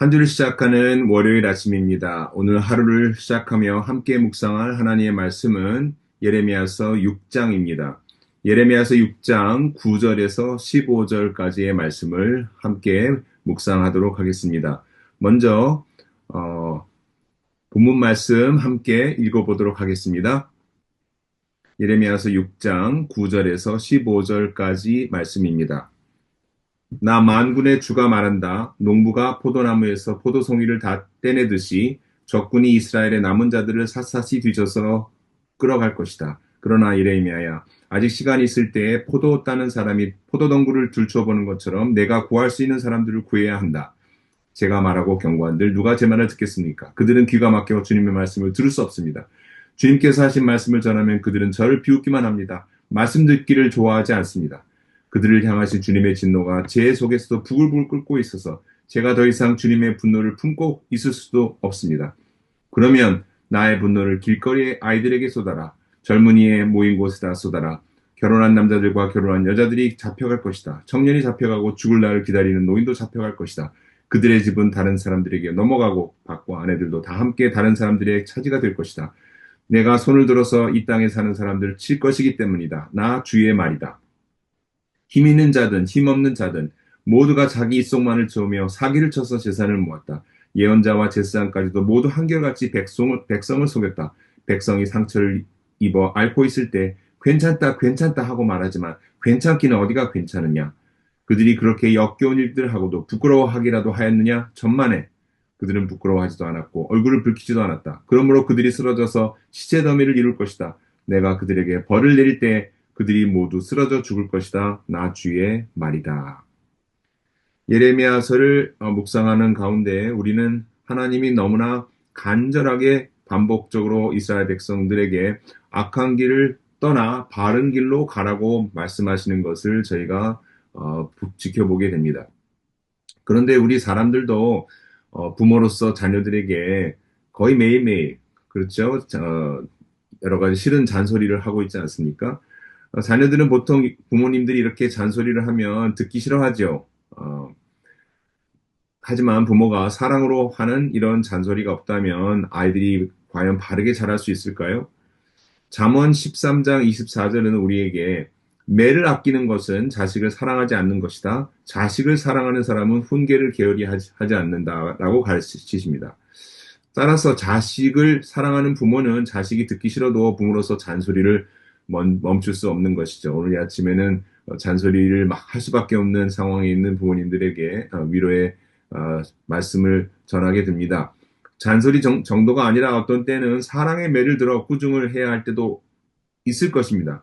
한 주를 시작하는 월요일 아침입니다. 오늘 하루를 시작하며 함께 묵상할 하나님의 말씀은 예레미야서 6장입니다. 예레미야서 6장 9절에서 15절까지의 말씀을 함께 묵상하도록 하겠습니다. 먼저 어, 본문 말씀 함께 읽어보도록 하겠습니다. 예레미야서 6장 9절에서 15절까지 말씀입니다. 나 만군의 주가 말한다. 농부가 포도나무에서 포도송이를 다 떼내듯이 적군이 이스라엘의 남은 자들을 샅샅이 뒤져서 끌어갈 것이다. 그러나 이레미야야 아직 시간이 있을 때에 포도 따는 사람이 포도덩굴을 들춰보는 것처럼 내가 구할 수 있는 사람들을 구해야 한다. 제가 말하고 경고한들 누가 제 말을 듣겠습니까? 그들은 귀가 막혀 주님의 말씀을 들을 수 없습니다. 주님께서 하신 말씀을 전하면 그들은 저를 비웃기만 합니다. 말씀 듣기를 좋아하지 않습니다. 그들을 향하신 주님의 진노가 제 속에서도 부글부글 끓고 있어서 제가 더 이상 주님의 분노를 품고 있을 수도 없습니다. 그러면 나의 분노를 길거리의 아이들에게 쏟아라. 젊은이의 모인 곳에다 쏟아라. 결혼한 남자들과 결혼한 여자들이 잡혀갈 것이다. 청년이 잡혀가고 죽을 날을 기다리는 노인도 잡혀갈 것이다. 그들의 집은 다른 사람들에게 넘어가고 밖과 아내들도 다 함께 다른 사람들의 차지가 될 것이다. 내가 손을 들어서 이 땅에 사는 사람들을 칠 것이기 때문이다. 나 주의 말이다. 힘 있는 자든 힘 없는 자든 모두가 자기 입속만을 채우며 사기를 쳐서 재산을 모았다. 예언자와 제사장까지도 모두 한결같이 백성을, 백성을 속였다. 백성이 상처를 입어 앓고 있을 때 괜찮다 괜찮다 하고 말하지만 괜찮기는 어디가 괜찮으냐. 그들이 그렇게 역겨운 일들을 하고도 부끄러워하기라도 하였느냐? 천만에 그들은 부끄러워하지도 않았고 얼굴을 붉히지도 않았다. 그러므로 그들이 쓰러져서 시체 더미를 이룰 것이다. 내가 그들에게 벌을 내릴 때 그들이 모두 쓰러져 죽을 것이다. 나 주의 말이다. 예레미야서를 어, 묵상하는 가운데 우리는 하나님이 너무나 간절하게 반복적으로 이스라엘 백성들에게 악한 길을 떠나 바른 길로 가라고 말씀하시는 것을 저희가 어, 지켜보게 됩니다. 그런데 우리 사람들도 어, 부모로서 자녀들에게 거의 매일매일 그렇죠. 어, 여러 가지 싫은 잔소리를 하고 있지 않습니까? 어, 자녀들은 보통 부모님들이 이렇게 잔소리를 하면 듣기 싫어하죠. 어, 하지만 부모가 사랑으로 하는 이런 잔소리가 없다면 아이들이 과연 바르게 자랄 수 있을까요? 잠언 13장 24절은 우리에게 매를 아끼는 것은 자식을 사랑하지 않는 것이다. 자식을 사랑하는 사람은 훈계를 게으리 하지 않는다라고 가르치십니다. 따라서 자식을 사랑하는 부모는 자식이 듣기 싫어도 부모로서 잔소리를 멈 출 수 없는 것이죠. 오늘 아침에는 어, 잔소리를 막 할 수밖에 없는 상황에 있는 부모님들에게 어, 위로의 어, 말씀을 전하게 됩니다. 잔소리 정, 도가 아니라 어떤 때는 사랑의 매를 들어 꾸중을 해야 할 때도 있을 것입니다.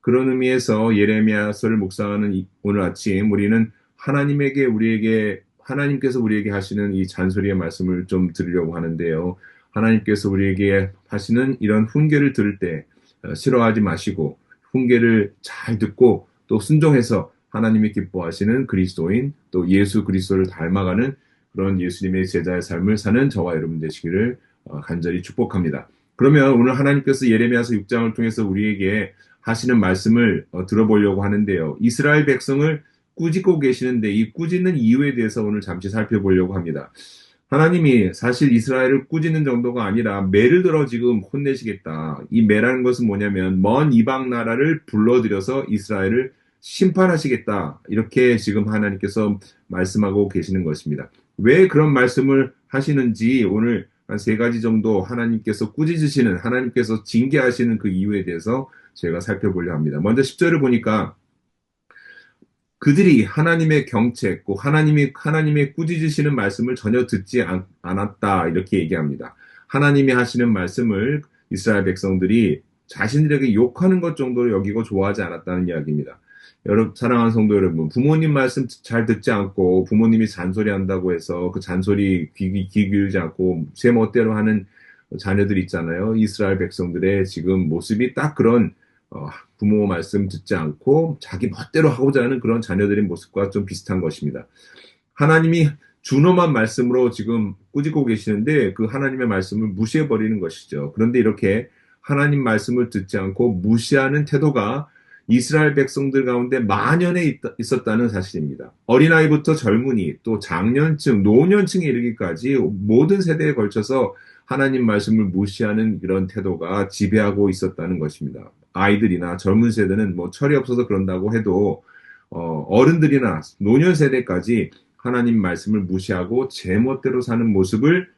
그런 의미에서 예레미야서를 묵상하는 오늘 아침 우리는 하나님에게 우리에게 하나님께서 우리에게 하시는 이 잔소리의 말씀을 좀 들으려고 하는데요. 하나님께서 우리에게 하시는 이런 훈계를 들을 때 어, 싫어하지 마시고 훈계를 잘 듣고 또 순종해서 하나님이 기뻐하시는 그리스도인 또 예수 그리스도를 닮아가는 그런 예수님의 제자의 삶을 사는 저와 여러분 되시기를 어, 간절히 축복합니다. 그러면 오늘 하나님께서 예레미야서 6장을 통해서 우리에게 하시는 말씀을 어, 들어보려고 하는데요. 이스라엘 백성을 꾸짖고 계시는데 이 꾸짖는 이유에 대해서 오늘 잠시 살펴보려고 합니다. 하나님이 사실 이스라엘을 꾸짖는 정도가 아니라 매를 들어 지금 혼내시겠다. 이 매라는 것은 뭐냐면 먼 이방 나라를 불러들여서 이스라엘을 심판하시겠다. 이렇게 지금 하나님께서 말씀하고 계시는 것입니다. 왜 그런 말씀을 하시는지 오늘 한 세 가지 정도 하나님께서 꾸짖으시는 하나님께서 징계하시는 그 이유에 대해서 제가 살펴보려 합니다. 먼저 10절을 보니까 그들이 하나님의 경책, 꼭 하나님이, 하나님의 꾸짖으시는 말씀을 전혀 듣지 않, 않았다. 이렇게 얘기합니다. 하나님이 하시는 말씀을 이스라엘 백성들이 자신들에게 욕하는 것 정도로 여기고 좋아하지 않았다는 이야기입니다. 여러분, 사랑하는 성도 여러분, 부모님 말씀 잘 듣지 않고 부모님이 잔소리 한다고 해서 그 잔소리 귀, 귀 기울지 않고 제 멋대로 하는 자녀들 있잖아요. 이스라엘 백성들의 지금 모습이 딱 그런 어, 부모 말씀 듣지 않고 자기 멋대로 하고자 하는 그런 자녀들의 모습과 좀 비슷한 것입니다. 하나님이 준엄한 말씀으로 지금 꾸짖고 계시는데 그 하나님의 말씀을 무시해 버리는 것이죠. 그런데 이렇게 하나님 말씀을 듣지 않고 무시하는 태도가 이스라엘 백성들 가운데 만연해 있었다는 사실입니다. 어린아이부터 젊은이, 또 장년층, 노년층에 이르기까지 모든 세대에 걸쳐서 하나님 말씀을 무시하는 이런 태도가 지배하고 있었다는 것입니다. 아이들이나 젊은 세대는 뭐 철이 없어서 그런다고 해도 어, 어른들이나 노년 세대까지 하나님 말씀을 무시하고 제멋대로 사는 모습을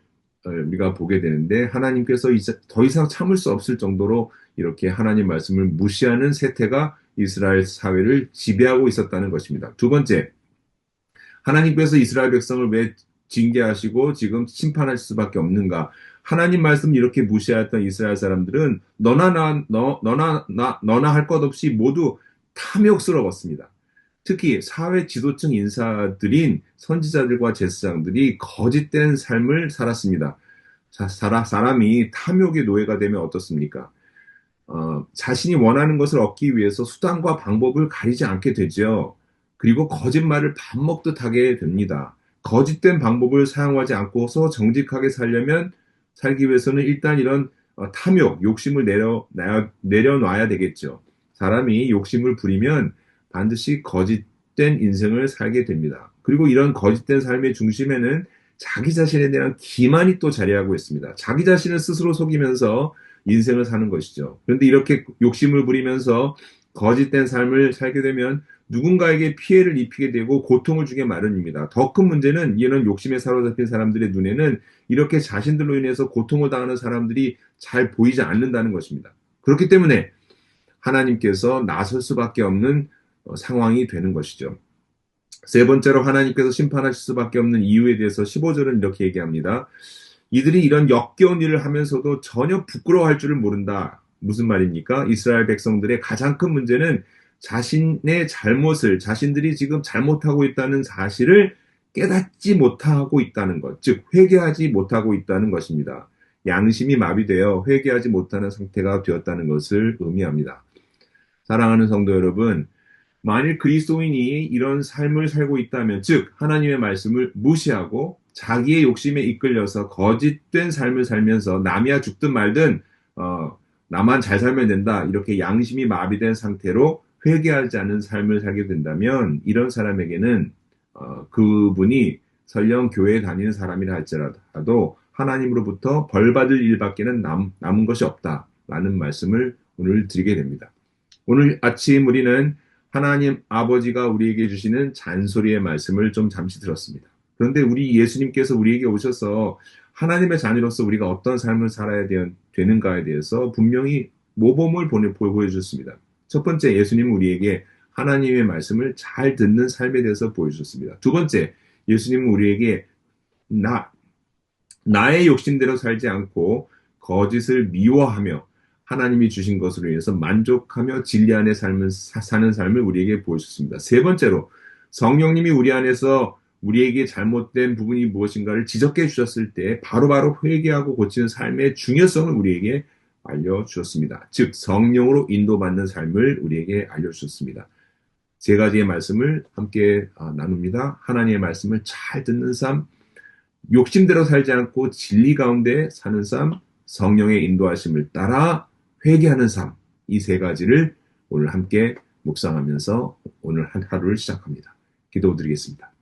어, 우리가 보게 되는데 하나님께서 더 이상 참을 수 없을 정도로 이렇게 하나님 말씀을 무시하는 세태가 이스라엘 사회를 지배하고 있었다는 것입니다. 두 번째, 하나님께서 이스라엘 백성을 왜 징계하시고 지금 심판할 수밖에 없는가? 하나님 말씀 이렇게 무시하였던 이스라엘 사람들은 너나 나, 너, 너나 나, 너나 할 것 없이 모두 탐욕스러웠습니다. 특히 사회 지도층 인사들인 선지자들과 제사장들이 거짓된 삶을 살았습니다. 자, 사람이 탐욕의 노예가 되면 어떻습니까? 어, 자신이 원하는 것을 얻기 위해서 수단과 방법을 가리지 않게 되죠. 그리고 거짓말을 밥 먹듯 하게 됩니다. 거짓된 방법을 사용하지 않고서 정직하게 살려면 살기 위해서는 일단 이런 어, 탐욕, 욕심을 내려, 내려놔야 되겠죠. 사람이 욕심을 부리면 반드시 거짓된 인생을 살게 됩니다. 그리고 이런 거짓된 삶의 중심에는 자기 자신에 대한 기만이 또 자리하고 있습니다. 자기 자신을 스스로 속이면서 인생을 사는 것이죠. 그런데 이렇게 욕심을 부리면서 거짓된 삶을 살게 되면 누군가에게 피해를 입히게 되고 고통을 주게 마련입니다. 더 큰 문제는 이는 욕심에 사로잡힌 사람들의 눈에는 이렇게 자신들로 인해서 고통을 당하는 사람들이 잘 보이지 않는다는 것입니다. 그렇기 때문에 하나님께서 나설 수밖에 없는 어, 상황이 되는 것이죠. 세 번째로 하나님께서 심판하실 수밖에 없는 이유에 대해서 15절은 이렇게 얘기합니다. 이들이 이런 역겨운 일을 하면서도 전혀 부끄러워할 줄을 모른다. 무슨 말입니까? 이스라엘 백성들의 가장 큰 문제는 자신의 잘못을, 자신들이 지금 잘못하고 있다는 사실을 깨닫지 못하고 있다는 것, 즉, 회개하지 못하고 있다는 것입니다. 양심이 마비되어 회개하지 못하는 상태가 되었다는 것을 의미합니다. 사랑하는 성도 여러분, 만일 그리스도인이 이런 삶을 살고 있다면, 즉, 하나님의 말씀을 무시하고 자기의 욕심에 이끌려서 거짓된 삶을 살면서 남이야 죽든 말든 어, 나만 잘 살면 된다 이렇게 양심이 마비된 상태로 회개하지 않은 삶을 살게 된다면 이런 사람에게는 어, 그분이 설령 교회에 다니는 사람이라 할지라도 하나님으로부터 벌받을 일밖에는 남, 남은 것이 없다라는 말씀을 오늘 드리게 됩니다. 오늘 아침 우리는 하나님 아버지가 우리에게 주시는 잔소리의 말씀을 좀 잠시 들었습니다. 그런데 우리 예수님께서 우리에게 오셔서 하나님의 자녀로서 우리가 어떤 삶을 살아야 되는가에 대해서 분명히 모범을 보여주셨습니다. 첫 번째, 예수님은 우리에게 하나님의 말씀을 잘 듣는 삶에 대해서 보여주셨습니다. 두 번째, 예수님은 우리에게 나, 나의 욕심대로 살지 않고 거짓을 미워하며 하나님이 주신 것으로 인해서 만족하며 진리 안에 삶을, 사는 삶을 우리에게 보여주셨습니다. 세 번째로, 성령님이 우리 안에서 우리에게 잘못된 부분이 무엇인가를 지적해 주셨을 때 바로바로 바로 회개하고 고치는 삶의 중요성을 우리에게 알려주셨습니다. 즉, 성령으로 인도받는 삶을 우리에게 알려주셨습니다. 세 가지의 말씀을 함께 아, 나눕니다. 하나님의 말씀을 잘 듣는 삶, 욕심대로 살지 않고 진리 가운데 사는 삶, 성령의 인도하심을 따라 회개하는 삶, 이 세 가지를 오늘 함께 묵상하면서 오늘 한 하루를 시작합니다. 기도드리겠습니다.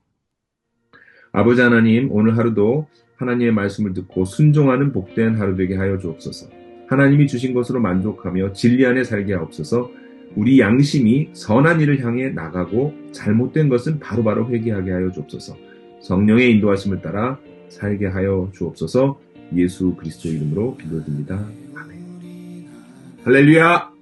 아버지 하나님, 오늘 하루도 하나님의 말씀을 듣고 순종하는 복된 하루 되게 하여 주옵소서. 하나님이 주신 것으로 만족하며 진리 안에 살게 하옵소서. 우리 양심이 선한 일을 향해 나가고 잘못된 것은 바로바로 바로 회개하게 하여 주옵소서. 성령의 인도하심을 따라 살게 하여 주옵소서. 예수 그리스도 이름으로 기도드립니다. 아멘. 할렐루야!